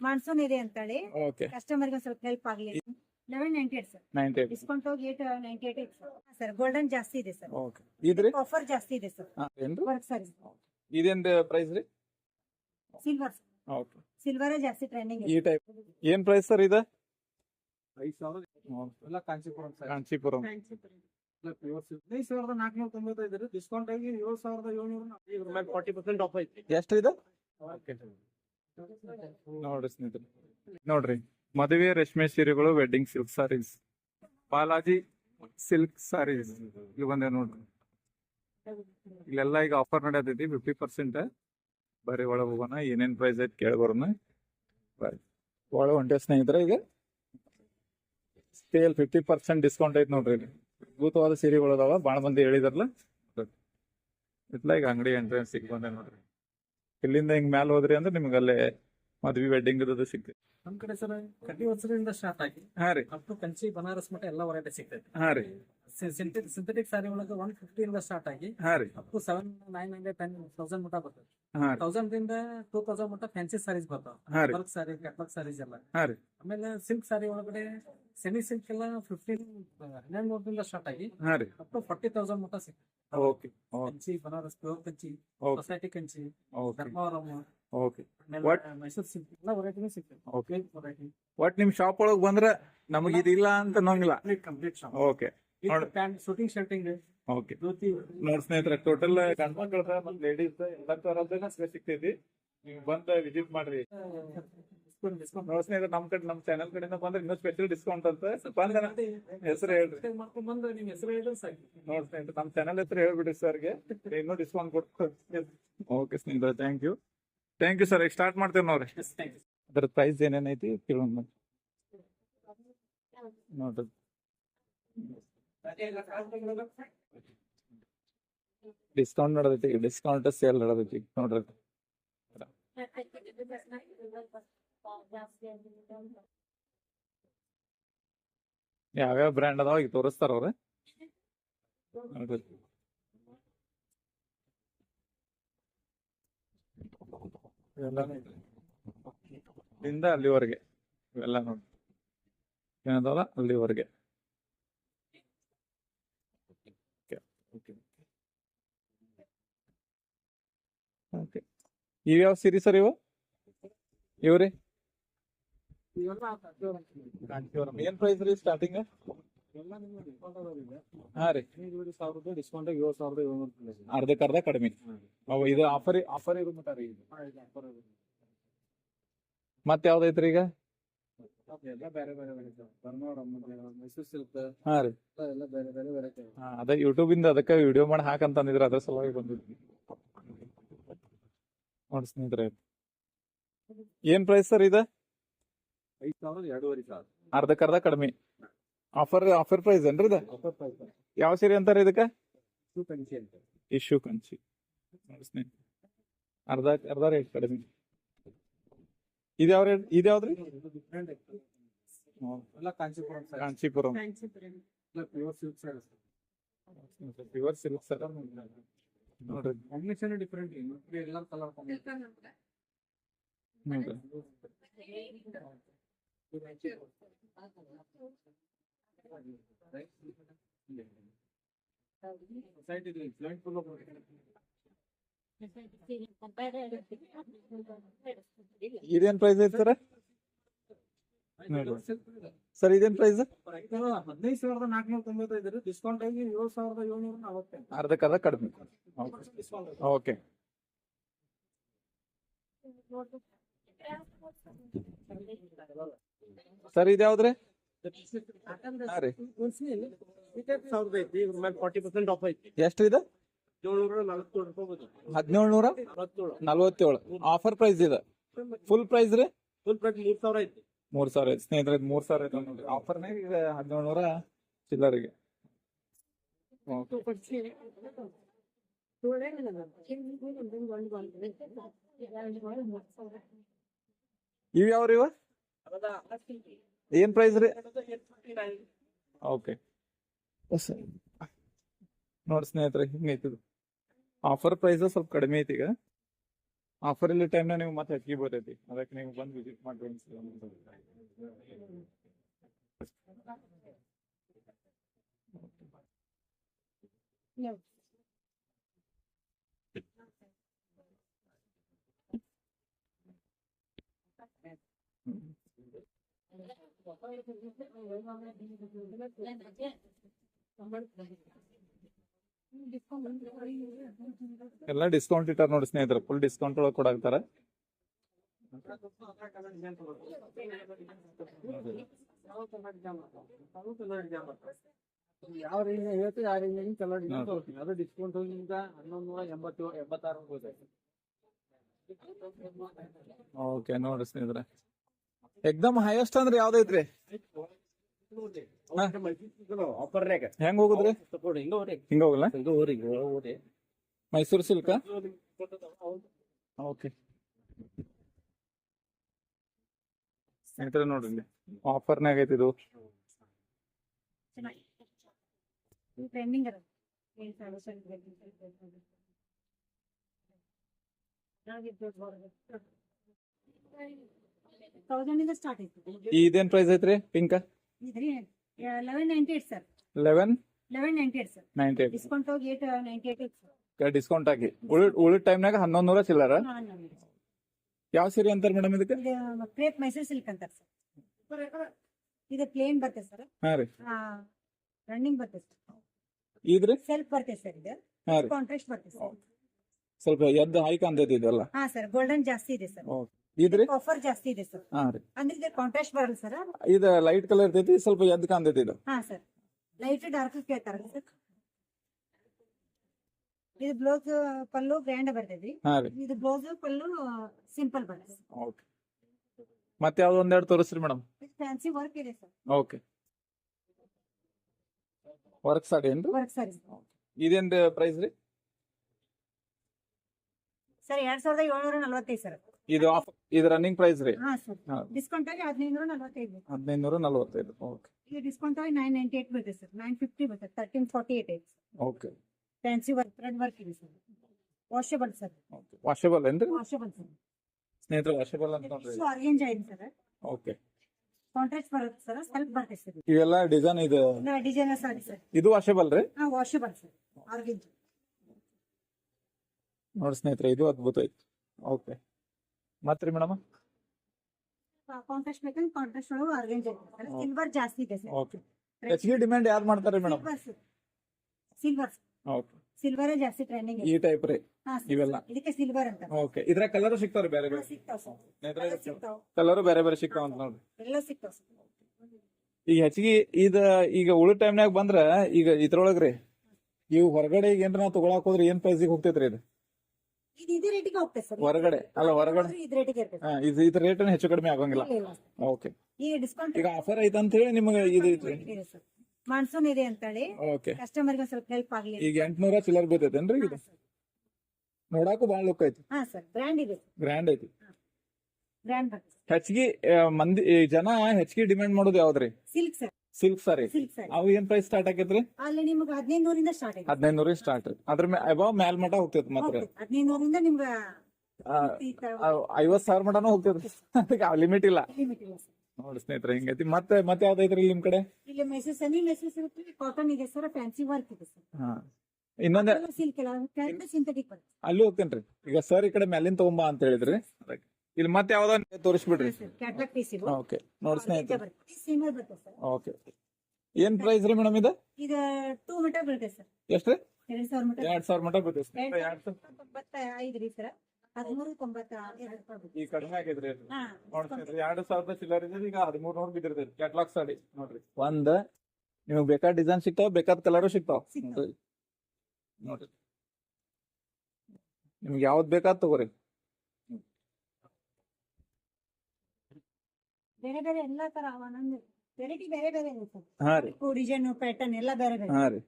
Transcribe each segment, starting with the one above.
Monsoon ಇದೆ ಅಂತೇಳಿ okay. ಕಸ್ಟಮರ್ಗೆ ಸ್ವಲ್ಪ ಹೆಲ್ಪ್ ಆಗಲಿ eleven ninety eight sir ninety eight discount ಹೋಗಿ ಏಟ್ ನೈಂಟಿ ಏಟ್ ಇದೆ ಸರ್ ಗೋಲ್ಡನ್ ಜಾಸ್ತಿ ಇದೆ ಸರ್ ಓಕೆ. ಇದ್ರಿ? ಆಫರ್ ಜಾಸ್ತಿ ಇದೆ ಸರ್ ಏನ್ರಿ? ವರ್ಕ್ ಸರ್ ಇದೇನ್ ಪ್ರೈಸ್ ರೀ? Silver okay. ಸಿಲ್ವರ್ ಜಾಸ್ತಿ ಟ್ರೆಂಡಿಂಗ್ ಈ ಟೈಪ್ ಏನ್ ಪ್ರೈಸ್ ಸರ್ ಇದು? ಐದು ಸಾವಿರ. ಎಲ್ಲ ಕಾಂಚೀಪುರಂ ಸರ್ ಕಾಂಚೀಪುರಂ. ಹದಿನೈದು ಸಾವಿರದ ನಾಲ್ಕುನೂರ ತೊಂಬತ್ತೈದು ರೀ. ಡಿಸ್ಕೌಂಟ್ ಆಗಿ ಏಳು ಸಾವಿರದ ಏಳ್ನೂರ ಇದ್ರ ಮೇಲೆ ಫಾರ್ಟಿ ಪರ್ಸೆಂಟ್ ಆಫ್ ಐತಿ ಎಷ್ಟು ಇದು? ನೋಡ್ರಿ ಸ್ನೇಹಿತರೆ ನೋಡ್ರಿ, ಮದುವೆ ರೇಷ್ಮೆ ಸೀರೆಗಳು wedding silk saris Balaji silk saris ಇಲ್ಲಿ ಬಂದೆ ನೋಡ್ರಿ. ಇಲ್ಲೆಲ್ಲ ಈಗ ಆಫರ್ ನಡೆಯತೈತಿ ಫಿಫ್ಟಿ ಪರ್ಸೆಂಟ್ ಬರೀ ಒಳಗೆ ಹೋಗೋಣ, ಏನೇನು ಪ್ರೈಸ್ ಐತಿ ಕೇಳ್ಬರೋಣ ಬರ್ರಿ ಒಳ ಹೊಂಟೆ ಸ್ನೇಹಿತರೆ ಈಗ. ಸ್ಟೇಲ್ ಫಿಫ್ಟಿ ಪರ್ಸೆಂಟ್ ಡಿಸ್ಕೌಂಟ್ ಐತಿ ನೋಡ್ರಿ ಇಲ್ಲಿ. ಅದ್ಭುತವಾದ ಸೀರೆಗಳು ಅದಾವ ಭಾಳ ಮಂದಿ ಹೇಳಿದಾರಲ್ಲ. ಇಟ್ಲ ಈಗ ಅಂಗಡಿ ಎಂಟ್ರೆನ್ಸ್ ಸಿಗ್ ಬಂದೆ ನೋಡ್ರಿ. ಇಲ್ಲಿಂದ ಹಿಂಗ್ ಮ್ಯಾಲ ಹೋದ್ರಿ ಅಂದ್ರೆ ನಿಮ್ಗೆ ಅಲ್ಲೇ ಮದ್ವಿ ವೆಡ್ಡಿಂಗ್ ಅದು ಸಿಗ್ತೈತಿ. ನಮ್ ಕಡೆ ಸರ್ ಕಟ್ಟಿ ವರ್ಷದಿಂದ ಸ್ಟಾರ್ಟ್ ಆಗಿ. ಹಾ ರೀ. ಅಪ್ ಟು ಕಂಚಿ ಬನಾರಸ್ ಮಟ್ಟ ಎಲ್ಲಾ ವರೈಟಿ ಸಿಗ್ತೈತಿ. ಹಾ ರೀ. ಸಿಂಥೆಟಿಕ್ ಸ್ಯಾರಿ ಒಳಗೆ ಒನ್ ಫಿಫ್ಟಿ ಇಂದ ಸ್ಟಾರ್ಟ್ ಆಗಿ up to seven nine hundred ten thousand ಮಟ್ಟ ಬರ್ತದೆ. ತೌಸಂಡ್ ಇಂದ ಟೂ ತೌಸಂಡ್ ಮಟ್ಟ ಫ್ಯಾನ್ಸಿ ಸಾರೀಸ್ ಬರ್ತಾವ. ವರ್ಕ್ ಸಾರಿ ಕಟ್ವರ್ಕ್ ಸಾರೀಸ್ ಎಲ್ಲ. ಆಮೇಲೆ ಸಿಲ್ಕ್ ಸಾರಿ ಒಳಗಡೆ ಸೆಮಿ ಸಿಲ್ಕ್ ಎಲ್ಲ ಫಿಫ್ಟೀನ್ ಹನ್ನೆರಡು ನೂರದಿಂದ ಸ್ಟಾರ್ಟ್ ಆಗಿ ಅಪ್ ಟು ಫಾರ್ಟಿ ತೌಸಂಡ್ ಮುಟ ಸಿಗ್ತದೆ Kanchi Banaras pure Kanchi society Kanchi Dharmavaram okay? Mysuru silk ಎಲ್ಲ ವೆರೈಟಿನೂ ಸಿಗ್ತದೆ. ಓಕೆ ವೆರೈಟಿ ಒಟ್ ನಿಮ್ ಶಾಪ್ ಒಳಗ್ ಬಂದ್ರೆ ನಮಗೆ ಇದಿಲ್ಲ ಅಂತ ಅನ್ನೋಂಗಿಲ್ಲ. Complete shop okay shooting shirting okay ನೋಡ್ ಸ್ನೇಹಿತರೆ ಟೋಟಲ್ ಗಂಡ್ಮಕ್ಳ ಮತ್ ಲೇಡೀಸ್ ಎಲ್ಲ ತರದನ್ನ ಸಿಗ್ತೈತಿ ನೀವು ಬಂದ ವಿಸಿಟ್ ಮಾಡ್ರಿ. ನೋಡ್ ಸ್ನೇಹಿತರೆ ನಮ್ ಕಡೆ ನಮ್ ಚಾನಲ್ ಕಡೆಯಿಂದ ಬಂದ್ರೆ ಇನ್ನೂ ಸ್ಪೆಷಲ್ ಡಿಸ್ಕೌಂಟ್ ಅಂತ. ಬಂದ ಹೆಸರು ಹೇಳ್ರಿ. ನೋಡ್ ಸ್ನೇಹಿತರೆ ನಮ್ ಚಾನಲ್ ಹೆಸರು ಹೇಳ್ಬಿಡಿ ಸರ್ಗೆ ಇನ್ನೂ ಡಿಸ್ಕೌಂಟ್ ಕೊಡ್ತಾರೆ ಓಕೆ ಸ್ನೇಹಿತರೆ thank you thank you sir ಈಗ ಸ್ಟಾರ್ಟ್ ಮಾಡ್ತೇವೆ ನೋಡ್ರಿ. ಅದ್ರ ಪ್ರೈಸ್ ಏನೇನೈತಿ ಕೇಳೋಣ. ನೋಡ್ರಿ. ಡಿಸ್ಕೌಂಟ್ ನಡೆದೈತಿ ಡಿಸ್ಕೌಂಟ್ ಸೇಲ್ ನಡೆದೈತಿ, ನೋಡ್ರಿ. ಯಾವ್ಯಾವ ಬ್ರ್ಯಾಂಡ್ ಅದಾವ ಈಗ ತೋರಿಸ್ತಾರ ಅವ್ರ. ಇಲ್ಲಿಂದ ಅಲ್ಲಿವರೆಗೆ, ಇವೆಲ್ಲ ನೋಡಿ ಏನದಲ್ಲ ಅಲ್ಲಿವರೆಗೆ? ಓಕೆ. ಇವ್ಯಾವ ಸಿರಿ ಸರ್ ಇವು? ಇವ್ರಿ? ಏನ್ ಪ್ರೈಸ್ ರೀ ಸ್ಟಾರ್ಟಿಂಗ್. ಹಾ ರೀ. ಹದಿನೈದುವರೆ ಸಾವಿರ ರೂಪಾಯಿ ಡಿಸ್ಕೌಂಟ್ ಏಳು ಸಾವಿರದ ಏಳ್ನೂರು. ಅರ್ಧಕ್ಕೆ ಅರ್ಧ ಕಡಿಮೆ ಅವು ಇದು ಆಫರ್ ಆಫರ್ ಇರೋ ಮಟ್ಟ ರೀ. ಮತ್ತೆ ಯಾವ್ದೈತ್ರಿ ಈಗ ಎಲ್ಲ ಬೇರೆ ಬೇರೆ ವೆರೈಟಿ ಮೈಸೂರು ಸಿಲ್ಕ್ ಹಾ ರೀ ಎಲ್ಲ ಬೇರೆ ಬೇರೆ ವೆರೈಟಿ ಅದ ಯೂಟ್ಯೂಬ್ ಇಂದ ಅದಕ್ಕೆ ವಿಡಿಯೋ ಮಾಡಿ ಹಾಕಂತ ಅಂದಿದ್ರ ಅದ್ರ ಸಲುವಾಗಿ ಬಂದಿದ್ವಿ. ನೋಡಿ ಸ್ನೇಹಿತರೆ ಏನ್ ಪ್ರೈಸ್ ಸರ್ ಇದೆ? ಐದು ಸಾವಿರದ ಎರಡೂವರೆ ಸಾವಿರ ಅರ್ಧಕ್ಕೆ ಅರ್ಧ ಕಡಿಮೆ. ಆಫರ್ ಆಫರ್ ಪ್ರೈಸ್ ಏನ್ರಿ ಇದೆ? ಆಫರ್ ಪ್ರೈಸ್ ಯಾವ ಸೀರೆ ಅಂತಾರೆ ಇದಕ್ಕೆ? ಟೂ ಕಂಚಿ ಅಂತ ಇಶ್ಯೂ ಕಂಚಿ. ನೋಡಿ ಸ್ನೇಹಿತರೆ ಅರ್ಧ ಅರ್ಧ ರೇಟ್ ಕಡಿಮೆ. ಇದ್ಯಾವ ರೇಟ್ ಇದ್ಯಾವ್ದ್ರಿ ಎಲ್ಲ Kanchipuram. Kanchipuram. Pure silk sir pure silk sir ನೋಡ್ರಿ ಕಾಂಬಿನೇಷನ್ ಡಿಫ್ರೆಂಟ್ ಎಲ್ಲ ಕಲರ್ ನೋಡ್ರಿ ಸೊಸೈಟಿ ಜಾಯಿಂಟ್ ಫುಲ್ ಇದೇನ್ ಪ್ರೈಸ್ ಐತಿ ಸರ್ ಇದೇನ್ ಪ್ರೈಸ್ ಹದಿನೈದು ಸಾವಿರದ ನಾಲ್ಕುನೂರ ತೊಂಬತ್ತೈದು ರೀ. ಡಿಸ್ಕೌಂಟ್ ಆಗಿ ಏಳು ಸಾವಿರದ ಏಳ್ನೂರ ಕಡಿಮೆ. ಓಕೆ ಸರ್ ಇದು ಯಾವ್ದ್ರಿ? ಎಷ್ಟು ಇದೆ? ಏಳ್ನೂರ ನಲವತ್ತೇಳು. ರೂಪಾಯಿ ಬರ್ತದೆ ಹದಿನೇಳು ನೂರ ನಲವತ್ತೇಳು. ನಲ್ವತ್ತೇಳು. ಆಫರ್ ಪ್ರೈಸ್ ಇದೆ? ಫುಲ್ ಪ್ರೈಸ್ ರೀ? ಫುಲ್ ಪ್ರೈಸ್ ಮೂರ್ ಸಾವಿರ ಐತಿ ಮೂರ್ ಸಾವಿರ ಐತಿ ಸ್ನೇಹಿತರೆ ಮೂರ್ ಸಾವಿರ ಐತಿ ನೋಡ್ರಿ. ಆಫರ್ನಾಗ ಈಗ ಹದಿನೇಳು ನೂರ ಚಿಲ್ಲರಿಗೆ ಇವ್ ಯಾವ್ರಿ ಇವ? ಏನ್ ಪ್ರೈಸ್ ರೀ? ಓಕೆ ನೋಡಿ ಸ್ನೇಹಿತರೆ ಹಿಂಗೈತಿ ಆಫರ್ ಪ್ರೈಸ್ ಸ್ವಲ್ಪ ಕಡಿಮೆ ಐತಿ ಈಗ. ಆಫರ್ ಇಲ್ಲಿ ಟೈಮ್ನ ನೀವು ಮತ್ತೆ ಹೆಚ್ಚಿಗೆ ಬರ್ತೈತಿ ಅದಕ್ಕೆ ನೀವು ಬಂದು ವಿಸಿಟ್ ಮಾಡ್ರಿ ಎಲ್ಲ ಡಿಸ್ಕೌಂಟ್ ಇಟ್ಟಾರ ನೋಡಿ ಸ್ನೇಹಿತರೆ ಫುಲ್ ಡಿಸ್ಕೌಂಟ್ ಒಳಗೆ ಕೊಡಾಕ್ತಾರ. ಯಾವ ರೇಂಜ್ ಹೇಳ್ತೀವಿ ಆ ರೇಂಜ್ ಕಲರ್ ಅದು ಡಿಸ್ಕೌಂಟ್ ಹೋಗಿಂದ ಹನ್ನೊಂದು ನೂರ ಎಂಬತ್ತು ಎಂಬತ್ತಾರು ಓಕೆ ನೋಡಿ ಸ್ನೇಹಿತರೆ. ಎಕ್ದಮ್ ಹೈಯೆಸ್ಟ್ ಅಂದ್ರೆ ಯಾವ್ದೈತ್ರಿ? ಹೆಂಗ್ ಹೋಗುದ್ರಿ ಹಿಂಗ ಹೋಗಲ್ಲ ಮೈಸೂರು ಸಿಲ್ಕ ಓಕೆ ಸ್ನೇಹಿತರೆ ನೋಡ್ರಿ ಇಲ್ಲಿ ಆಫರ್ನಾಗ ಐತಿ ಇದು ಇದೇನ್ ಪ್ರೈಸ್ ಐತ್ರಿ pink eleven ninety eight sir eleven eleven ninety eight sir ninety eight discount ಹೋಗಿ eight ninety eight sir discount ಆಗಿ ಉಳಿದ ಉಳಿದ ಟೈಮ್ನಾಗ ಹನ್ನೊಂದು ನೂರ ಚಿಲ್ಲರ. ಯಾವ ಸೀರೆ ಅಂತಾರ ಮೇಡಮ್ ಇದಕ್ಕೆ? ಇದು ಕ್ರೇಪ್ ಮೈಸೂರು ಸಿಲ್ಕ್ ಅಂತಾರೆ ಸರ್ ಇದು ಪ್ಲೇನ್ ಬರ್ತದೆ ಸರ್ ಹಾ ರೀ. ರನ್ನಿಂಗ್ ಬರ್ತದೆ ಸರ್ ಇದ್ರೆ? ಸೆಲ್ಫ್ ಬರ್ತದೆ ಸರ್ ಇದು. ಕಾಂಟ್ರಾಸ್ಟ್ ಬರ್ತದೆ ಸರ್ ಸ್ವಲ್ಪ ಎದ್ದು ಹೈ ಅಂತೈತಿ ಇದೆಲ್ಲ. ಹಾ ಸರ್ ಗೋಲ್ಡನ್ ಜಾಸ್ತಿ ಇದೆ ಸರ್ ಇದ್ರಿ? ಆಫರ್ ಜಾಸ್ತಿ ಇದೆ ಸರ್ ಹಾ ರೀ. ಅಂದ್ರೆ ಕಾಂಟ್ರಾಸ್ಟ್ ಬರಲ್ಲ ಸರ್ ಇದ ಲೈಟ್ ಕಲರ್ ಇರ್ತೈತಿ ಸ್ವಲ್ಪ ಎದ್ದು ಕಾಂತೈತಿ ಇದು. ಹಾ ಸರ್ ಲೈಟ್ ಡಾರ್ಕ್ ಕೇಳ್ತಾರಲ್ಲ ಸರ್ ಇದು ಬ್ಲೌಸ್ ಪಲ್ಲು ಗ್ರ್ಯಾಂಡ್ ಬರ್ತೈತಿ ಹಾ ರೀ. ಇದು ಬ್ಲೌಸ್ ಪಲ್ಲು ಸಿಂಪಲ್ ಬರ್ತದೆ ಓಕೆ. ಮತ್ತೆ ಯಾವ್ದು ಒಂದೆರಡು ತೋರಿಸ್ರಿ ಮೇಡಮ್ ಇದು ಫ್ಯಾನ್ಸಿ ವರ್ಕ್ ಇದೆ ಸರ್ ಓಕೆ. ವರ್ಕ್ ಸಾರಿ ಏನ್ರಿ? Work okay. ಇದೇನ್ ಪ್ರೈಸ್ ರೀ? ಸರ್ ಎರಡ್ ಸಾವಿರದ ಏಳ್ನೂರ ನಲ್ವತ್ತೈದು ಸರ್ ಇದು ಆಫ್ ಇದು ರನ್ನಿಂಗ್ ಪ್ರೈಸ್ ರೀ. ಹಾ ಸರ್. ಹಾ. ಡಿಸ್ಕೌಂಟ್ ಆಗಿ ಹದಿನೈದು ನಲ್ವತ್ತೈದು ಹದಿನೈದು ನೂರ ನಲ್ವತ್ತೈದು ಓಕೆ ಈಗ ಡಿಸ್ಕೌಂಟ್ ಆಗಿ ನೈನ್ ನೈಂಟಿ ಏಟ್ ಬರುತ್ತೆ ಸರ್. ನೈನ್ ಫಿಫ್ಟಿ ಬರುತ್ತೆ ತರ್ಟೀನ್ ಫಾರ್ಟಿ ಏಟ್ ಐತೆ okay fancy work thread work ಇದೆ sir. Washable sir. Okay washable ಏನ್ರಿ? Washable sir. ಸ್ನೇಹಿತರೆ ವಾಷಬಲ್ ಅಂತ ನೋಡ್ರಿ. ಅರೇಂಜ್ ಇದೆ ಸರ್. ಓಕೆ ಕಾಂಟ್ರಾಕ್ಟ್ ಬರುತ್ತೆ ಸರ್. ಸ್ವಲ್ಪ ಬರ್ತದೆ ಸರ್. ಇವೆಲ್ಲ ಡಿಸೈನ್ ಇದು? ನಾ ಡಿಸೈನ್ ಸಾರಿ ಸರ್. ಇದು ವಾಷಬಲ್ ರೀ? ಹಾ ವಾಷಬಲ್ ಸರ್. ಆರ್ಗೇಂಜ್ ನೋಡಿ ಸ್ನೇಹಿತರೆ ಇದು ಅದ್ಭುತ ಐತಿ ಓಕೆ ಮತ್ರಿ ಮೇಡಮ್? ಕಾಂಟ್ರಾಸ್ಟ್ ಬೇಕಂದ್ರೆ ಕಾಂಟ್ರಾಸ್ಟ್ ಒಳಗೆ ಆರ್ಗೆಂಜ್ ಐತೆ ಸರ್ ಸಿಲ್ವರ್ ಜಾಸ್ತಿ ಇದೆ ಸರ್. ಓಕೆ. ಹೆಚ್ಚಿಗೆ ಡಿಮ್ಯಾಂಡ್ ಯಾರು ಮಾಡ್ತಾರೆ ಮೇಡಮ್? Silver oak. ಸಿಲ್ವರೇ ಜಾಸ್ತಿ ಟ್ರೆಂಡಿಂಗ್ ಈ ಟೈಪ್ ರೀ? ಇವೆಲ್ಲ. ಇದಕ್ಕೆ ಸಿಲ್ವರ್ ಅಂತ. ಓಕೆ. ಇದ್ರ ಕಲರ್ ಬೇರೆ ಬೇರೆ. ಸಿಗ್ತಾವ್ ಕಲರ್ ಬೇರೆ ಬೇರೆ ಸಿಗ್ತಾವ ಅಂತ ನೋಡ್ರಿ. ಎಲ್ಲ ಸಿಗ್ತಾವ್ ಸರ್. ಈಗ ಹೆಚ್ಚಿಗೆ ಇದ ಈಗ ಉಳಿದ ಟೈಮ್ನಾಗ ಬಂದ್ರ ಈಗ ಇದ್ರೊಳಗ್ರಿ ಇವು ಹೊರಗಡೆ ಈಗ ಏನ್ರ ನಾವು ತಗೊಳಕ್ ಹೋದ್ರೆ ಏನ್ ಪ್ರೈಸಿಗೆ ಹೋಗ್ತೈತ್ರಿ ಇದು? ಇದು ಇದೇ ರೇಟಿಗೆ ಹೋಗ್ತದೆ ಸರ್. ಹೊರಗಡೆ. ಅಲ್ಲ ಹೊರಗಡೆ ಇದು ರೇಟಿಗೆ ಇರ್ತದೆ. ಹಾ ಇದು ಇದ್ರ ರೇಟ್ ಹೆಚ್ಚು ಕಡಿಮೆ ಆಗಂಗಿಲ್ಲ. ಇಲ್ಲ, ಇಲ್ಲ ಓಕೆ. ಈಗ ಡಿಸ್ಕೌಂಟ್ ಈಗ ಆಫರ್ ಐತೆ ಅಂತ ಹೇಳಿ ನಿಮಗೆ ಇದು ಐತ್ರಿ ಇದೆ ಸರ್. ಮಾನ್ಸೂನ್ ಇದೆ ಅಂತೇಳಿ. ಓಕೆ. ಕಸ್ಟಮರ್ಗೆ ಸ್ವಲ್ಪ ಹೆಲ್ಪ್ ಆಗ್ಲಿ ಈಗ ಎಂಟ್ನೂರ ಚಿಲ್ಲರ್ ಬೀತೈತೇನ್ರಿ ಇದು? ನೋಡಾಕು ಬಾಳ ಲುಕ್ ಐತಿ. ಹಾ ಸರ್. ಬ್ರ್ಯಾಂಡ್ ಇದೆ ಗ್ರ್ಯಾಂಡ್ ಐತಿ. ಬ್ರ್ಯಾಂಡ್ ಹೆಚ್ಚಿಗೆ ಆ, ಮಂದಿ ಈ ಜನ ಹೆಚ್ಚಿಗೆ ಡಿಮ್ಯಾಂಡ್ ಮಾಡೋದು ಯಾವ್ದ್ರಿ? Silk sir. Silk sari silk sir ಅವು ಏನ್ ಪ್ರೈಸ್ ಸ್ಟಾರ್ಟ್ ಆಗಿದ್ರಿ? ಅಲ್ಲಿ ನಿಮ್ಗೆ ಹದಿನೈದು ನೂರಿಂದ ಸ್ಟಾರ್ಟ್ ಇದೆ ಹದಿನೈದು ನೂರ ಸ್ಟಾರ್ಟ್ ಅದ್ರ ಅಬಾವ್ ಮ್ಯಾಲ್ ಮಠ ಹೋಗ್ತೈತಿ ಮಾತ್ರ. ಹದಿನೈದು ನೂರಿಂದ ನಿಮ್ಗೆ ಐವತ್ ಸಾವಿರ ಮಟನೂ ಹೋಗ್ತೈತಿ ಅದಕ್ಕೆ ಲಿಮಿಟ್ ಇಲ್ಲ. Limit ಇಲ್ಲ ಸರ್ ನೋಡಿ ಸ್ನೇಹಿತರೆ ಹಿಂಗೈತಿ. ಮತ್ತೆ ಮತ್ತೆ ಯಾವ್ದೈತ್ರಿ ನಿಮ್ ಕಡೆ? ಇಲ್ಲಿ ಮೆಸೇಜ್ ಸೆಮಿ ಮೆಸೇಜ್ ಇರುತ್ತೆ ಕಾಟನ್ ಇದೆ ಸರ್ ಫ್ಯಾನ್ಸಿ ವರ್ಕ್ ಇದೆ ಸರ್ ಹಾ. ಇನ್ನೊಂದ್ ಸಿಲ್ಕ್ ಇಲ್ಲ ಸಿಂಥೆಟಿಕ್ ಬರುತ್ತೆ. ಅಲ್ಲಿ ಹೋಗ್ತೇನ್ರಿ. ಈಗ ಸರ್ ಈ ಕಡೆ ಮ್ಯಾಲಿನ ತಗೊಂಬಾ ಅಂತ ಹೇಳಿದ್ರಿ. ಅದಕ್ಕೆ. ಇಲ್ಲಿ ಮತ್ತೆ ಯಾವ್ದೋ ತೋರಿಸ್ಬಿಡ್ರಿ. ಕ್ಯಾಟ್ಲಾಗ್ ಪೀಸ್ ಇದು. ಓಕೆ ನೋಡಿ ಸ್ನೇಹಿತರೆ. ಸೀಮರ್ ಬರುತ್ತೆ. ಸರ್. ಓಕೆ ಏನ್ ಪ್ರೈಸ್ ರೀ ಮೇಡಮ್ ಇದು? Two metre sir. ಎಷ್ಟ್ರಿ ಎರಡ್ ಸಾವಿರ ಮೀಟರ್. ಎರಡ್ ಸಾವಿರ ಮಟ ಬರ್ತೈತಿ ಎರಡ್ ಎರಡ್ ಸಾವಿರ. ತೊಂಬತ್ತ ಐದು ರೀ ಸರ್. ಹದಿಮೂರು ತೊಂಬತ್ತ ಎರಡು ರೂಪಾಯಿ ಈ ಕಡಿಮೆ ಆಗಿದ್ರಿ ನೋಡ್ತೀನಿ ಎರಡ್ ಸಾವಿರದ ಚಿಲ್ಲರ್ ಇದೆ ಈಗ ಹದಿಮೂರ್ ನೂರು ಬಿದ್ದಿರ್ತೈತಿ ಕ್ಯಾಟ್ಲಾಗ್ ಸಾಡಿ ನೋಡ್ರಿ. ಒಂದ್ ನಿಮಗೆ ಬೇಕಾದ ಡಿಸೈನ್ ಸಿಗ್ತಾವ ಬೇಕಾದ ಕಲರ್ ಸಿಗ್ತಾವ? ಸಿಗ್ತಾವ. ನೋಡ್ರಿ. ನಿಮ್ಗೆ ಯಾವ್ದ್ ಬೇಕಾದ್ ತಗೋರಿ. ಬೇರೆ ಬೇರೆ ಎಲ್ಲಾ ತರ ಒಂದೊಂದು ವೆರೈಟಿ ಬೇರೆ ಬೇರೆ ಇದೆ ಸರ್ ಹಾ ರೀ. ಡಿಸೈನ್ ಪ್ಯಾಟರ್ನ್ ಎಲ್ಲ ಬೇರೆ ಬೇರೆ. ಹಾ ರೀ.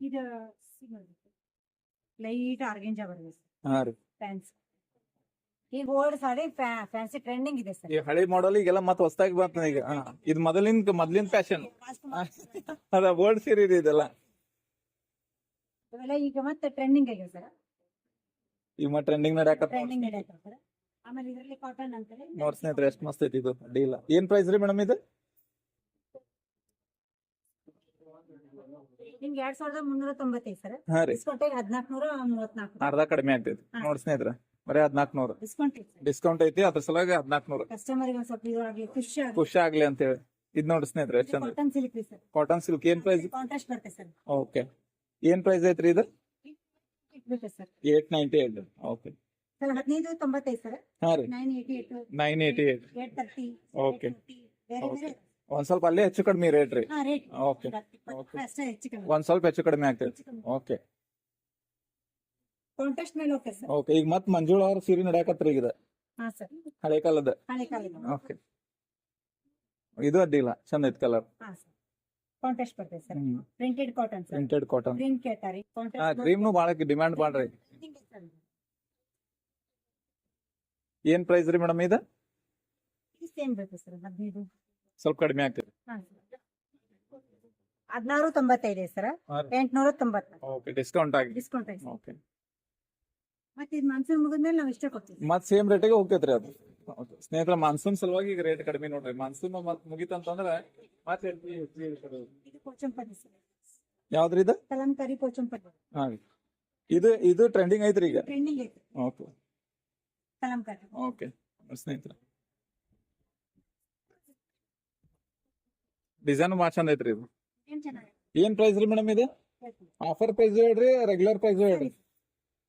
ಇದು ಲೈಟ್ ಆರ್ಗೆಂಜಾ ಬರುತ್ತೆ ಹಾ ರೀ. ಪ್ಯಾಂಟ್ಸ್ ಈಗ ಓಲ್ಡ್ ಸಾರಿ ಫ್ಯಾನ್ಸಿ ಟ್ರೆಂಡಿಂಗ್ ಇದೆ ಸರ್. ಈ ಹಳೆ ಮಾಡಲ್ ಈಗೆಲ್ಲ ಮತ್ತೆ ಹೊಸದಾಗಿ ಬರ್ತದೆ ಈಗ. ಹಾ. ಇದು ಮೊದಲಿನ ಮೊದಲಿನ ಫ್ಯಾಷನ್ ಅದ ಓಲ್ಡ್ ಸೀರೆ ಇದೆಲ್ಲ. ಇವೆಲ್ಲ ಈಗ ಮತ್ತೆ ಟ್ರೆಂಡಿಂಗ್ ಆಗಿದೆ ಸರ್. ಮತ್ತೆ ಟ್ರೆಂಡಿಂಗ್ ನಡೆಯಕತ್ತ ಟ್ರೆಂಡಿಂಗ್ ಆಮೇಲೆ ಇದರಲ್ಲಿ ಕಾಟನ್ ಅಂತಾರೆ. ನೋಡ್ ಸ್ನೇಹಿತರೆ ಎಷ್ಟು ಮಸ್ತ್ ಐತಿ ಇದು. ಅಡ್ಡಿಲ್ಲ ಏನ್ ಪ್ರೈಸ್ ರೀ ಮೇಡಮ್ ಇದು? ನಿಮ್ಗೆ ಎರಡ್ ಸಾವಿರದ ಮುನ್ನೂರ ತೊಂಬತ್ತೈದು ಸರ್. ಹಾ ರೀ. ಡಿಸ್ಕೌಂಟ್ ಹದಿನಾಲ್ಕು ನೂರ ಮೂವತ್ನಾಲ್ಕು ಅರ್ಧ ಕಡಿಮೆ ಆಗ್ತೈತಿ ನೋಡಿ ಸ್ನೇಹಿತರೆ ಬರೀ ಹದಿನಾಲ್ಕು ನೂರು ಡಿಸ್ಕೌಂಟ್ ಐತೆ ಡಿಸ್ಕೌಂಟ್ ಐತಿ ಅದ್ರ ಸಲುವಾಗಿ ಹದಿನಾಲ್ಕು ನೂರು ಕಸ್ಟಮರ್ ಸ್ವಲ್ಪ ಖುಷಿ ಆಗ್ಲಿ. ಅಂತ ಹೇಳಿ. ಇದ್ ನೋಡಿ ಸ್ನೇಹಿತರೆ ಎಷ್ಟ್ ಚಂದ cotton silk sir. Cotton silk ಏನ್ ಪ್ರೈಸ್ ಕಾಂಟ್ರಾಸ್ಟ್ ಬರುತ್ತೆ ಸರ್. ಓಕೆ ಏನ್ ಪ್ರೈಸ್ ಐತ್ರಿ ಇದು? ಇಟ್ಬಿಟ್ಟೆ sir. Eight ninety eight okay sir ಹದಿನೈದು ತೊಂಬತ್ತೈದು ಸರ್. ಹಾ ರೀ. Nine eighty eight nine eighty eight eight thirty Okay. ಬೇರೆ ಬೇರೆ. ಒಂದ್ ಸ್ವಲ್ಪ ಅಲ್ಲೇ ಹೆಚ್ಚು ಕಡಿಮೆ ರೇಟ್ ರೀ. ಹಾ ರೇಟ್ Okay. Okay. ಅಷ್ಟೇ ಹೆಚ್ಚು ಕಮ್ಮಿ ಒಂದ್ ಸ್ವಲ್ಪ ಹೆಚ್ಚು ಕಡಿಮೆ ಆಗ್ತೈತಿ. ಓಕೆ ಕಾಂಟ್ರಾಸ್ಟ್ ಮೇಲೆ ಓಕೆ ಸರ್ ಓಕೆ ಈಗ ಮತ್ ಮಂಜುಳ ಅವ್ರ ಸೀರೆ ನಡೆಯಕತ್ರಿ ಈಗ. ಇದು. ಹಾ ಸರ್ ಹಳೆ ಕಾಲದ. ಹಳೆ ಕಾಲದ. ಓಕೆ ಇದು ಅಡ್ಡಿಲ್ಲ ಚಂದ ಐತ್ ಕಲರ್ ಹಾ ಸರ್ ಕಾಂಟ್ರಾಸ್ಟ್ ಬರ್ತದೆ sir printed cotton sir printed cotton cream ಕೇಳ್ತಾರೆ. ಹಾ ಕ್ರೀಮ್ನು ಭಾಳ ಡಿಮ್ಯಾಂಡ್ ಮಾಡ್ರಿ ಏನ್ ಪ್ರೈಸ್ ರೀ ಮೇಡಮ್ ಇದು? ಸೇಮ್ ಬರ್ತದೆ ಸರ್ ಹದಿನೈದು. ಸ್ವಲ್ಪ ಕಡಿಮೆ ಆಗ್ತದೆ. ಹದಿನಾರು ತೊಂಬತ್ತೈದು ಸರ್ ಎಂಟ್ನೂರ ತೊಂಬತ್ತು ಡಿಸ್ಕೌಂಟ್ ಆಗಿ ಡಿಸ್ಕೌಂಟ್ ಐತೆ ಓಕೆ ಮತ್ತೆ ಇದು ಮಾನ್ಸೂನ್ ಮುಗಿದ್ಮೇಲೆ ನಾವು ಇಷ್ಟೇ ಕೊಡ್ತೀವಿ ಮತ್ ಸೇಮ್ ರೇಟಿಗೆ ಹೋಗ್ತೈತ್ರಿ ಅದು. Okay. ಸ್ನೇಹಿತರ ಮಾನ್ಸೂನ್ ಸಲುವಾಗಿ ಈಗ ರೇಟ್ ಕಡಿಮೆ ನೋಡ್ರಿ. ಮಾನ್ಸೂನ್ ಮತ್ ಮುಗಿತಂತಂದ್ರ ಮತ್ತೆ ಇದು ಪೋಚಂಪಲ್ಲಿ ಸರ್. ಯಾವ್ದ್ರಿ ಇದು? ಕಲಂಕಾರಿ ಪೋಚಂಪಲ್ಲಿ ಹಾ ರೀ. ಇದು ಇದು ಟ್ರೆಂಡಿಂಗ್ ಐತ್ರಿ ಈಗ? ಟ್ರೆಂಡಿಂಗ್ ಐತೆ ಓಕೆ. ಕಲಂಕಾರಿ ಓಕೆ. ಸ್ನೇಹಿತರ. ಡಿಸೈನ್ ಭಾಳ ಚಂದ ಐತ್ರಿ ಇದು. ಏನ್ ಚೆನ್ನಾಗಿ? ಏನ್ ಪ್ರೈಸ್ ರೀ ಮೇಡಮ್ ಇದು? ಆಫರ್ ಪ್ರೈಸ್ ಹೇಳ್ರಿ ರೆಗ್ಯುಲರ್ ಪ್ರೈಸ್ ಹೇಳ್ರಿ?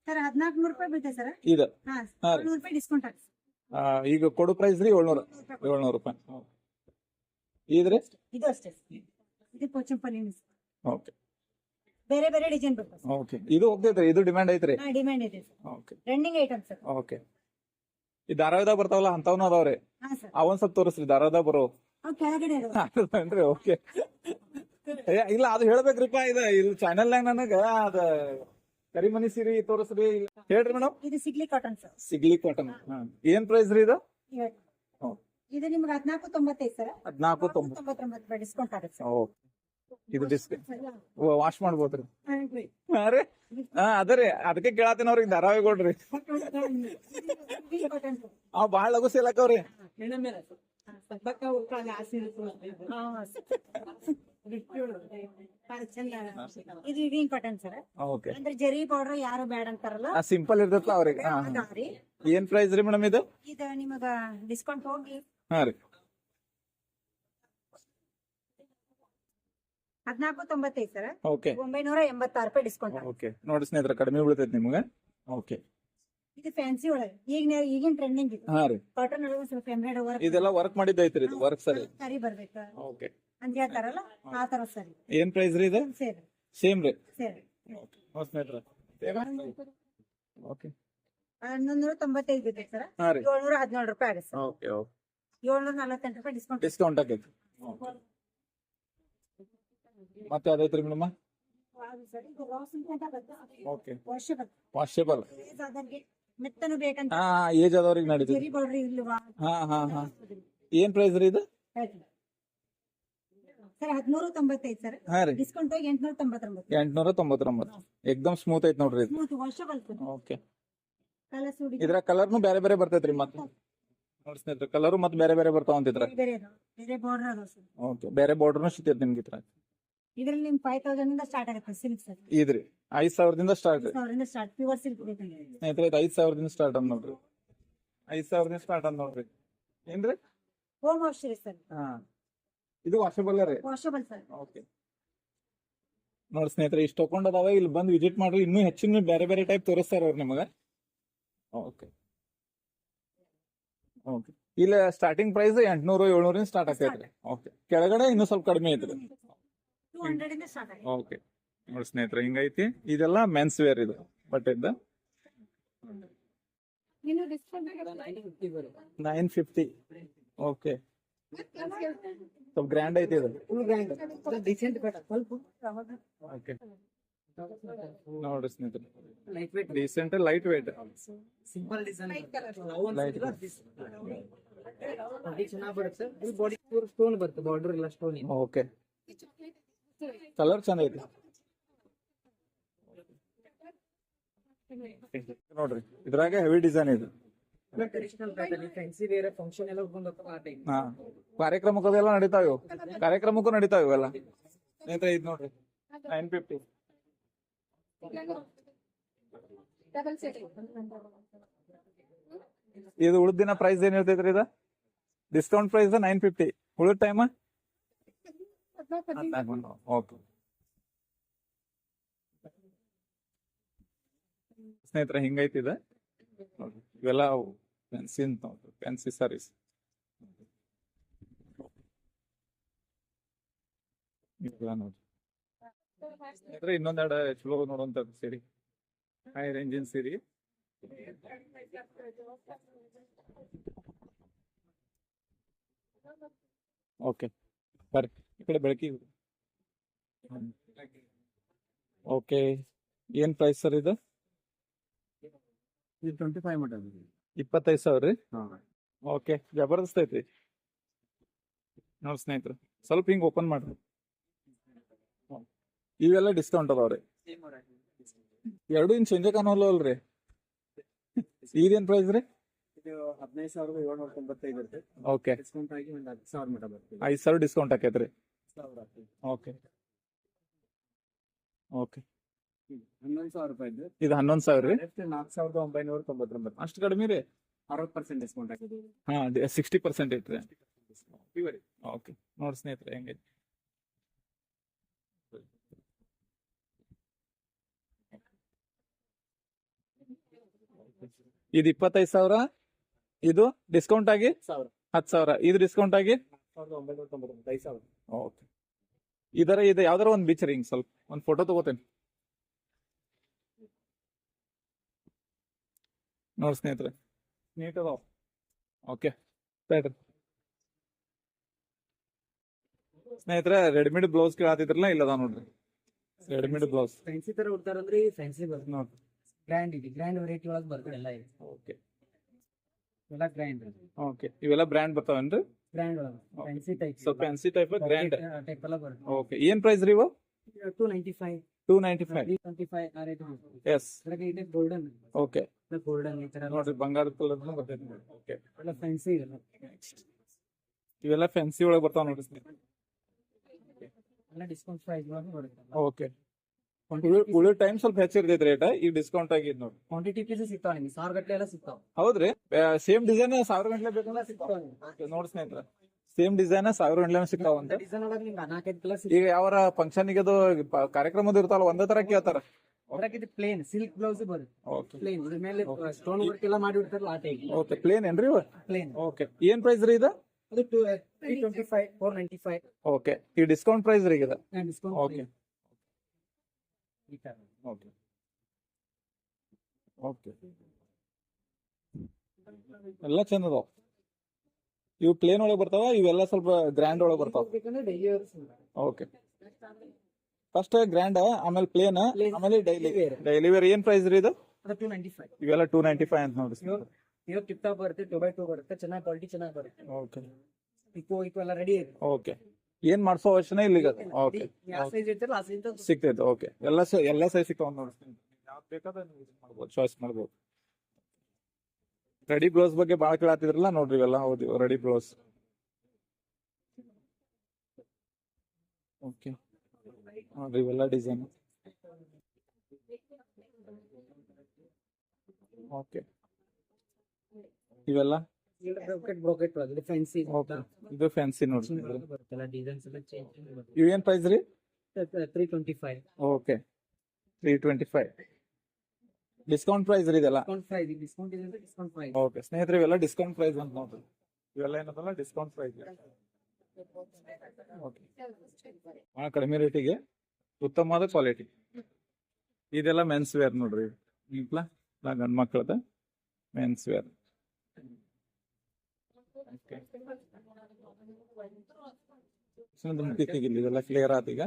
ಸರ್ ಹದಿನಾಲ್ಕು ನೂರು ರೂಪಾಯಿ ಬೀಳುತ್ತೆ ಸರ್. ಇದು. ಹಾ ಹಾ ರೀ. ನೂರು ರೂಪಾಯಿ ಡಿಸ್ಕೌಂಟ್ ಆಗುತ್ತೆ ಆ, ಈಗ ಕೊಡು ಪ್ರೈಸ್ ರೀ ಏಳ್ನೂರ. ಏಳ್ನೂರು ರೂಪಾಯಿ. ಇದ್ರಿ? ಇದು ಅಷ್ಟೇ sir. ಇದು ಪೋಚಂಪಲ್ಲಿ ಓಕೆ. ಬೇರೆ ಬೇರೆ ಡಿಸೈನ್ ಬರ್ತದೆ. ಓಕೆ. ಇದು ಹೋಗ್ತೈತ್ರಿ ಇದು ಡಿಮ್ಯಾಂಡ್ ಐತ್ರಿ. ಹಾ ಡಿಮ್ಯಾಂಡ್ ಇದೆ sir. Okay. Trending item sir. Okay. ಈ ಧಾರಾವಾಹಿದಾಗ ಬರ್ತಾವಲ್ಲ ಅಂತವ್ನು ಅದಾವ್ರಿ ಹಾ ಸರ್. ಅವನ್ ಸ್ವಲ್ಪ ತೋರಿಸ್ರಿ ಧಾರಾವಾಹಿದಾಗ ಬರೋ. ಅವು ಕೆಳಗಡೆ ಇದಾವೆ. ಏನ್ರಿ ಓಕೆ. ಇಲ್ಲ ಅದು ಹೇಳ್ಬೇಕ್ರಿಪ್ಪ ಇದು ಇದು ಚಾನೆಲ್ನಾಗ ನನಗ ಅದ ಕರಿಮನಿ ಸೀರೆ ತೋರಿಸ್ರಿ. ಹೇಳ್ರಿ ಮೇಡಮ್. ಇದು ಸಿಗ್ಲಿ ಕಾಟನ್ ಸರ್ ಸಿಗ್ಲಿ ಕಾಟನ್ ಏನ್ ಪ್ರೈಸ್ ರೀ ಇದು. ಇದು ನಿಮ್ಗೆ ಹದಿನಾಲ್ಕು ತೊಂಬತ್ತೈದು ಸರ್ ಹದಿನಾಲ್ಕು ತೊಂಬತ್ತೊಂಬತ್ತು ಡಿಸ್ಕೌಂಟ್ ಆಗುತ್ತೆ ಓಕೆ. ಇದು ಡಿಸ್ಕೌಂಟ್ ವಾಶ್ ಮಾಡ್ಬೋದ್ರಿ ಹಾ, ರೀ. ಹಾ ಅದರಿ ಅದಕ್ಕೆ ಕೇಳತ್ತೀನಿ ಅವ್ರಿಗೆ ಧಾರಾವಾಹಿ ಕೊಡ್ರಿ. ಅವ್ ಬಾಳ ಲಘು ಇದು ಸರ್. ಓಕೆ ಅಂದ್ರೆ ಜರಿ ಪೌಡರ್ ಯಾರು ಬೇಡ ಅಂತಾರಲ್ಲ? ಸಿಂಪಲ್ ಇರ್ತಲ್ಲ ಅವ್ರಿಗೆ. ಏನ್ ಪ್ರೈಸ್ ರೀ ಮೇಡಮ್ ಇದು? ಇದು ನಿಮಗ ಡಿಸ್ಕೌಂಟ್ ಹೋಗಿ ಹಾ ರೀ. ಹದಿನಾಲ್ಕು ತೊಂಬತ್ತೈದು ಸರ್. ಓಕೆ ಒಂಬೈನೂರ ಎಂಬತ್ತಾರು ರೂಪಾಯಿ ಡಿಸ್ಕೌಂಟ್ ಓಕೆ ನೋಡಿ ಸ್ನೇಹಿತರೆ ಕಡಿಮೆ ಬೀಳ್ತೈತೆ ನಿಮಗೆ. ಓಕೆ ಇದು ಫ್ಯಾನ್ಸಿ ಒಳಗೆ. ಈಗ ಈಗಿನ ಟ್ರೆಂಡಿಂಗ್ ಇದು. ಹಾ ರೀ. ಕಾಟನ್ ಒಳಗೆ ಸ್ವಲ್ಪ ಎಂಬ್ರಾಯ್ಡ್ ವರ್ಕ್ ಇದೆಲ್ಲ ವರ್ಕ್ ಮಾಡಿದ್ದೈತ್ರಿ ಇದು ವರ್ಕ್ ಸರಿ. ಸರಿ ಬರ್ಬೇಕು. ಓಕೆ ಅಂತ ಹೇಳ್ತಾರಲ್ಲ ಆ ತರ ಸರಿ. ಏನ್ ಪ್ರೈಸ್ ರೀ ಇದು? ಸರಿ ಸೇಮ್. ರೀ ಸರಿ ಓಕೆ ಹನ್ನೊಂದು ತೊಂಬತ್ತೈದು ಬಿದ್ದೆ ಸರ್. ಹಾ ರೀ. ಏಳ್ನೂರ ಹದಿನೇಳು ರೂಪಾಯಿ ಆಗುತ್ತೆ ಸರ್. ಓಕೆ ಓಕೆ ಏಳ್ನೂರ ನಲವತ್ತೆಂಟು ರೂಪಾಯಿ ಡಿಸ್ಕೌಂಟ್ ಡಿಸ್ಕೌಂಟ್ ಆಗೈತಿ ಮತ್ತೆ ಅದೈತ್ರಿ ಮೇಡಮ್? ಓಕೆ ಮೆತ್ತನು ಬೇಕಂತ ಹಾ ಏಜ್ ಆದವ್ರಿಗೆ ನಡೀತದೆ ಸರಿ ಪೌಡ್ರಿ ಇಲ್ವಾ? ಹಾ ಹಾ ಹಾ. ಏನ್ ಪ್ರೈಸ್ ರೀ ಇದು? ಸರ್ ಹದಿಮೂರು ತೊಂಬತ್ತೈದು ಸರ್. ಹಾ ರೀ. ಡಿಸ್ಕೌಂಟ್ ಹೋಗಿ ಎಂಟ್ನೂರ ತೊಂಬತ್ತೊಂಬತ್ತು. ಎಂಟ್ನೂರ ತೊಂಬತ್ತೊಂಬತ್ತು. ಎಕ್ದಮ್ ಸ್ಮೂತ್ ಐತ್ ನೋಡ್ರಿ ಇದು. ಸ್ಮೂತ್ ವರ್ಷ ಬರ್ತದೆ. ಓಕೆ ಕಲರ್ ಸುಡಿ ಇದ್ರ ಕಲರ್ನು ಬೇರೆ ಬೇರೆ ಬರ್ತೈತ್ರಿ ಮತ್ತೆ. ನೋಡಿ ಸ್ನೇಹಿತರೆ ಕಲರು ಮತ್ತೆ ಬೇರೆ ಬೇರೆ ಬರ್ತಾವ ಅಂತಿದ್ರ ಬೇರೆ ಬಾರ್ಡರ್ ಸರ್. ಓಕೆ ಬೇರೆ ಬಾರ್ಡರ್ನು ಸಿಗ್ತೈತೆ ನಿಮ್ಗೆ ಇದ್ರ ಇದ್ರಲ್ಲಿ ನಿಮ್ ಫೈವ್ ತೌಸಂಡ್ ಇಂದ ಸ್ಟಾರ್ಟ್ ಆಗುತ್ತೆ ಸಿಲ್ಕ್ ಸರ್ ಇದ್ರಿ. ಐದ್ ಸಾವಿರದಿಂದ ಸ್ಟಾರ್ಟ್ ಸಾವಿರದಿಂದ ಸ್ಟಾರ್ಟ್ ಪ್ಯೂರ್ ಸಿಲ್ಕ್ ಬೇಕಂದ್ರೆ ಸ್ನೇಹಿತರೆ ಇದು ಐದ್ ಸಾವಿರದಿಂದ ಸ್ಟಾರ್ಟ್ ಅಂತ ನೋಡ್ರಿ. ಐದ್ ಸಾವಿರದಿಂದ ಸ್ಟಾರ್ಟ್ ಅಂತ ನೋಡ್ರಿ. ಏನ್ರಿ? ಹೋಮ್ ವಾಶ್ ರೀ ಸರ್ ಹಾ. ಇದು ವಾಷಬಲ್ ರೀ ವಾಷಬಲ್ ಸರ್ ಓಕೆ ನೋಡಿ ಸ್ನೇಹಿತರೆ ಇಷ್ಟು ತಗೊಂಡದಾವ ಇಲ್ಲಿ ಬಂದು ವಿಸಿಟ್ ಮಾಡ್ರಿ. ಇನ್ನೂ ಹೆಚ್ಚಿನ ಬೇರೆ ಬೇರೆ ಟೈಪ್ ತೋರಿಸ್ತಾರ ಅವ್ರು ನಿಮಗೆ. ಓಕೆ ಓಕೆ ಇಲ್ಲ ಸ್ಟಾರ್ಟಿಂಗ್ ಪ್ರೈಸ್ ಎಂಟ್ನೂರು ಏಳ್ನೂರಿಂದ ಸ್ಟಾರ್ಟ್ ಆಗ್ತೈತ್ರಿ. ಓಕೆ ಕೆಳಗಡೆ ಇನ್ನೂ ಸ್ವಲ್ಪ ಕಡಿಮೆ ಐತ್ರಿ. ಟೂ ಹಂಡ್ರೆಡ್ ಇಂದ ಸ್ಟಾರ್ಟ್ ಆಗುತ್ತೆ ಓಕೆ ನೋಡಿ ಸ್ನೇಹಿತರೆ ಹಿಂಗೈತಿ. ಇದೆಲ್ಲ ಮೆನ್ಸ್ ವೇರ್ ಇದು ಬಟ್ಟೆದ ಇನ್ನು ಡಿಸ್ಕೌಂಟ್ ನೈನ್ ಫಿಫ್ಟಿ ಓಕೆ ಸ್ವಲ್ಪ ಗ್ರ್ಯಾಂಡ್ ಐತಿ ಇದು. ಓಕೆ ನೋಡ್ರಿ ಸ್ನೇಹಿತರೆ. Decent light weight simple design light ಚೆನ್ನಾಗಿ ಬರುತ್ತೆ. ಬಾಡಿ ಪೂರ ಸ್ಟೋನ್ ಬರುತ್ತೆ ಬಾರ್ಡರ್ ಎಲ್ಲ ಸ್ಟೋನ್ ಓಕೆ ಕಲರ್ ಚಂದ ಐತಿ ನೋಡ್ರಿ ಇದ್ರಾಗ ಹೆವಿ ಡಿಸೈನ್ ಇದು. ಹಾ ಕಾರ್ಯಕ್ರಮಕ್ಕೆಲ್ಲ ನಡೀತಾವ ಇವು. ಕಾರ್ಯಕ್ರಮಕ್ಕೂ ನಡೀತಾವ ಇವೆಲ್ಲ ಸ್ನೇಹಿತರೆ ಇದು ನೋಡ್ರಿ ನೈನ್ ಫಿಫ್ಟಿ ಇದು ಉಳಿದ ದಿನ ಪ್ರೈಸ್ ಏನ್ ಇರ್ತೈತ್ರಿ ಇದು? ಡಿಸ್ಕೌಂಟ್ ಪ್ರೈಸ್ ನೈನ್ ಫಿಫ್ಟಿ ಉಳಿದ ಟೈಮ್ ಓಕೆ ಸ್ನೇಹಿತರೆ ಹಿಂಗೈತಿ ಇದು ನೋಡ್ರಿ, ಇವೆಲ್ಲ ಫ್ಯಾನ್ಸಿ ಅಂತ ಫ್ಯಾನ್ಸಿ ಸಾರೀಸ್ ಇವೆಲ್ಲ ನೋಡ್ರಿ ಸ್ನೇಹಿತರೆ ಇನ್ನೊಂದೆರಡು ಚಲೋ ನೋಡುವಂತ ಸೀರಿ ಹೈ ರೇಂಜಿನ ಸೀರಿ ಓಕೆ ಬರ್ರಿ ಈ ಕಡೆ ಬೆಳಕಿ ಓಕೆ ಏನ್ ಪ್ರೈಸ್ ಸರ್ ಇದು? ಇದು ಟ್ವೆಂಟಿ ಫೈವ್ ಮಟ ಇಪ್ಪತ್ತೈದು ಸಾವಿರ ರೀ? ಓಕೆ ಜಬರ್ದಸ್ತ್ ಐತಿ ನೋಡಿ ಸ್ನೇಹಿತರೆ ಸ್ವಲ್ಪ ಹಿಂಗೆ ಓಪನ್ ಮಾಡ್ರಿ. ಇವೆಲ್ಲ ಡಿಸ್ಕೌಂಟ್ ಅದಾವ್ರಿ. ಎರಡು ಇನ್ ಸಂಜೆ ಕಾಣಲ್ಲ ಅಲ್ರಿ. ಇದೇನ್ ಪ್ರೈಸ್ ರೀ? ಹದಿನೈದು ಸಾವಿರದ ಏಳ್ನೂರ ತೊಂಬತ್ತೈದು ಓಕೆ. ಡಿಸ್ಕೌಂಟ್ ಆಗಿ ಒಂದು ಹತ್ತು ಸಾವಿರ ಮಟ ಐದು ಸಾವಿರ ಡಿಸ್ಕೌಂಟ್ ಆಗ್ತದೆ. ಓಕೆ. ಓಕೆ. ಹನ್ನೊಂದು ಸಾವಿರ ರೂಪಾಯಿ ಇದೆ. ಇದು ಹನ್ನೊಂದು ಸಾವಿರ ರೀ? ನಾಲ್ಕು ಸಾವಿರದ ಒಂಬೈನೂರ ತೊಂಬತ್ತೊಂಬತ್ತು. ಅಷ್ಟು ಕಡಿಮೆ ರೀ. ಅರವತ್ತು ಪರ್ಸೆಂಟ್ ಡಿಸ್ಕೌಂಟ್ ಆಗಿದೆ. ಹಾ ಸಿಕ್ಸ್ಟಿ ಪರ್ಸೆಂಟ್ ಐತ್ರಿ ಓಕೆ. ನೋಡಿ ಸ್ನೇಹಿತರೆ ಹೆಂಗೆ? ಇದು ಇಪ್ಪತ್ತೈದು ಸಾವಿರ? ಇದು ಡಿಸ್ಕೌಂಟ್ ಆಗಿ? ಸಾವಿರ. ಹತ್ತು ಸಾವಿರ. ಇದು ಡಿಸ್ಕೌಂಟ್ ಆಗಿ? ಸಾವಿರದ ಒಂಬೈನೂರ ತೊಂಬತ್ತೊಂಬತ್ತು ಐದು ಸಾವಿರ. ಓಕೆ ಇದರ ಇದೆ. ಯಾವ್ದಾರ ಒಂದು ಬೀಚ್ ಹಿಂಗ್ ಸ್ವಲ್ಪ ಒಂದು ಫೋಟೋ ತಗೋತೇನೆ. ನೋಡಿ ಸ್ನೇಹಿತರೆ. ನೀಟ್ ಅದಾವ. ಓಕೆ ಬೇಡ್ರಿ ಸ್ನೇಹಿತರೆ ರೆಡಿಮೇಡ್ ಬ್ಲೌಸ್ ಕೇಳತ್ತಿದ್ರಲ್ಲ ಇಲ್ಲ ಅದಾವ ನೋಡ್ರಿ. ರೆಡಿಮೇಡ್ ಬ್ಲೌಸ್ ಫ್ಯಾನ್ಸಿ ತರ ಉಡ್ತಾರಂದ್ರೆ ಫ್ಯಾನ್ಸಿ ಬರ್ತ ನೋಡ್ರಿ ಗ್ರ್ಯಾಂಡ್ ಇದೆ. ಗ್ರ್ಯಾಂಡ್ ವೆರೈಟಿ ಒಳಗೆ ಬರ್ತದೆ ಎಲ್ಲ ಇದೆ. ಓಕೆ ಇವೆಲ್ಲ ಗ್ರ್ಯಾಂಡ್ ಓಕೆ ಇವೆಲ್ಲ ಬ್ರ್ಯಾಂಡ್ ಬರ್ತಾವೇನ್ರಿ? ಗ್ರ್ಯಾಂಡ್ ಒಳಗೆ ಫ್ಯಾನ್ಸಿ ಟೈಪ್ ಸ್ವಲ್ಪ ಫ್ಯಾನ್ಸಿ ಟೈಪ್ ಗ್ರ್ಯಾಂಡ್ ಟೈಪ್ ಎಲ್ಲ ಬರುತ್ತೆ ಓಕೆ ಏನ್ ಪ್ರೈಸ್ ರೀ ಇವು two ninety five two ninety five three twenty five ಆ ರೇಟ್ ಎಸ್ ಅದ್ರಾಗ ಇದೆ ಗೋಲ್ಡನ್ ಓಕೆ ಗೋಲ್ಡನ್ ಈ ತರ ಎಲ್ಲ ನೋಡ್ರಿ ಬಂಗಾರದ ಕಲರ್ ಬರ್ತೈತಿ ಓಕೆ ಎಲ್ಲ ಫ್ಯಾನ್ಸಿ ಇದೆಲ್ಲ ಇವೆಲ್ಲ ಫ್ಯಾನ್ಸಿ ಒಳಗೆ ಬರ್ತಾವ ನೋಡ್ರಿ ಸ್ನೇಹಿತರೆ ಎಲ್ಲ ಡಿಸ್ಕೌಂಟ್ ಪ್ರೈಸ್ ಒಳಗೆ ಬರುತ್ತೆ ಓಕೆ ಉಳಿದ ಟೈಮ್ ಸ್ವಲ್ಪ ಹೆಚ್ಚಿರ್ತೈತಿ ರೇಟ್ ಈಗ ಡಿಸ್ಕೌಂಟ್ ಆಗಿದ್ ನೋಡಿ. ಕ್ವಾಂಟಿಟಿ ಪೀಸ್ ಸಿಗ್ತಾವ ನಿಮ್ಗೆ. ಸಾವಿರ ಗಟ್ಟಲೆ ಎಲ್ಲ ಸಿಗ್ತಾವ. ಹೌದ್ರಿ? ಸೇಮ್ ಡಿಸೈನ್ ಸಾವಿರ ಗಂಟ್ಲೆ ಬೇಕಂದ್ರೆ ಸಿಗ್ತಾವ. ನೋಡಿ ಸ್ನೇಹಿತರೆ. ಸೇಮ್ ಡಿಸೈನ್ ಸಾವಿರ ಗಂಟ್ಲೆ ಸಿಗ್ತಾವಂತ ಡಿಸೈನ್ ಒಳಗೆ ನಿಮ್ಗೆ ನಾಲ್ಕೈದು ಕಲರ್ ಈಗ ಯಾವ ಫಂಕ್ಷನ್ ಅದು ಪ- ಕಾರ್ಯಕ್ರಮದ ಇರ್ತಾವಲ್ಲ ಒಂದೇ ತರ ಕೇಳ್ತಾರ. ಅದ್ರಾಗ ಇದು ಪ್ಲೇನ್ ಸಿಲ್ಕ್ ಬ್ಲೌಸ್ ಬರುತ್ತೆ. ಪ್ಲೇನ್ ಇದ್ರ ಮೇಲೆ ಸ್ಟೋನ್ ವರ್ಕ್ ಎಲ್ಲ ಮಾಡಿ ಬಿಡ್ತಾರಲ್ಲ ಆ ಟೈಪ್ ಓಕೆ ಪ್ಲೇನ್ ಏನ್ರಿ ಪ್ಲೇನ್ ಓಕೆ. ಏನ್ ಪ್ರೈಸ್ ರೀ ಇದು? ಅದು two twenty five four ninety five okay. ಈ ಡಿಸ್ಕೌಂಟ್ ಪ್ರೈಸ್ ರೀ ಇದು? Discount okay. ಈ ಓಕೆ ಓಕೆ ಎಲ್ಲ ಚಂದ ಅದಾವ. ಇವು ಪ್ಲೇನ್ ಒಳಗೆ ಬರ್ತಾವ ಇವೆಲ್ಲ ಸ್ವಲ್ಪ ಗ್ರ್ಯಾಂಡ್ ಒಳಗೆ ಬರ್ತಾವ. ಓಕೆ ಫಸ್ಟ್ ಗ್ರ್ಯಾಂಡ್ ಆಮೇಲೆ ಪ್ಲೇನ್. ಆಮೇಲೆ ಡೈಲಿ. ಡೈಲಿ ವೇರ್ ಏನ್ ಪ್ರೈಸ್ ರೀ ಇದು? ಇವೆಲ್ಲ ಟೂ ನೈಂಟಿ ಫೈವ್ ಅಂತ ನೋಡಿ ಇವಾಗ ಇವಾಗ ಟಿಪ್ ಟಾಪ್ ಬರುತ್ತೆ ಟೂ ಬೈ ಟೂ ಬರುತ್ತೆ ಚೆನ್ನಾಗಿ ಕ್ವಾಲಿಟಿ ಚೆನ್ನಾಗಿ ಬರುತ್ತೆ. ಓಕೆ ಇಕೋ ಇಕೋ ಎಲ್ಲ ರೆಡಿ ಇದೆ ಓಕೆ ಏನ್ ಮಾಡ್ಸೋ ಅವಶ್ಯನೇ ಇಲ್ಲ ಈಗ ಓಕೆ ಸಿಗ್ತೈತೆ ಓಕೆ ಎಲ್ಲ ಎಲ್ಲ ಸೈಜ್ ಸಿಗ್ತಾವ ನೋಡಿಸ್ತೀನಿ ಯಾವ್ದು ಬೇಕಾದ್ರೆ ಮಾಡ್ಬೋದು ಚಾಯ್ಸ್ ಮಾಡ್ಬೋದು. ರೆಡಿ ಬ್ಲೌಸ್ ಬಗ್ಗೆ ಭಾಳ ಕೇಳತ್ತಿದ್ರಲ್ಲ ನೋಡ್ರಿ ಇವೆಲ್ಲ ಹೌದು ರೆಡಿ ಬ್ಲೌಸ್ ಓಕೆ ನೋಡ್ರಿ ಇವೆಲ್ಲ ಡಿಸೈನ್ ಓಕೆ ಇವೆಲ್ಲ? ಬ್ರೋಕೆಟ್ ಫ್ಯಾನ್ಸಿ ಓಕೆ ಇದು ಫ್ಯಾನ್ಸಿ ನೋಡಿ. ಬರುತ್ತಲ್ಲ ಡಿಸೈನ್ಸ್ ಎಲ್ಲ ಚೇಂಜ್ ಪ್ರೈಸ್ ರೀ? Three twenty five okay three twenty five discount price ರೀ ಇದೆಲ್ಲ? ಡಿಸ್ಕೌಂಟ್ ಪ್ರೈಸ್ ಡಿಸ್ಕೌಂಟ್ ಇದೆ ಡಿಸ್ಕೌಂಟ್ ಪ್ರೈಸ್ ಓಕೆ ಸ್ನೇಹಿತರೆ ಇವೆಲ್ಲ ಡಿಸ್ಕೌಂಟ್ ಪ್ರೈಸ್ ಅಂತ ನೋಡ್ರಿ. ಇವೆಲ್ಲ ಏನದಲ್ಲ? ಡಿಸ್ಕೌಂಟ್ ಪ್ರೈಸ್ ಓಕೆ ಭಾಳ ಕಡಿಮೆ ರೇಟಿಗೆ ಉತ್ತಮವಾದ ಕ್ವಾಲಿಟಿ ಇದೆಲ್ಲ ಮೆನ್ಸ್ ವೇರ್ ನೋಡ್ರಿ. ಇಪ್ಲ ಗಂಡ್ ಮಕ್ಕಳದ ಮೆನ್ಸ್ ವೇರ್ ಇದೆಲ್ಲ ಕ್ಲಿಯರ್ ಆತ ಈಗ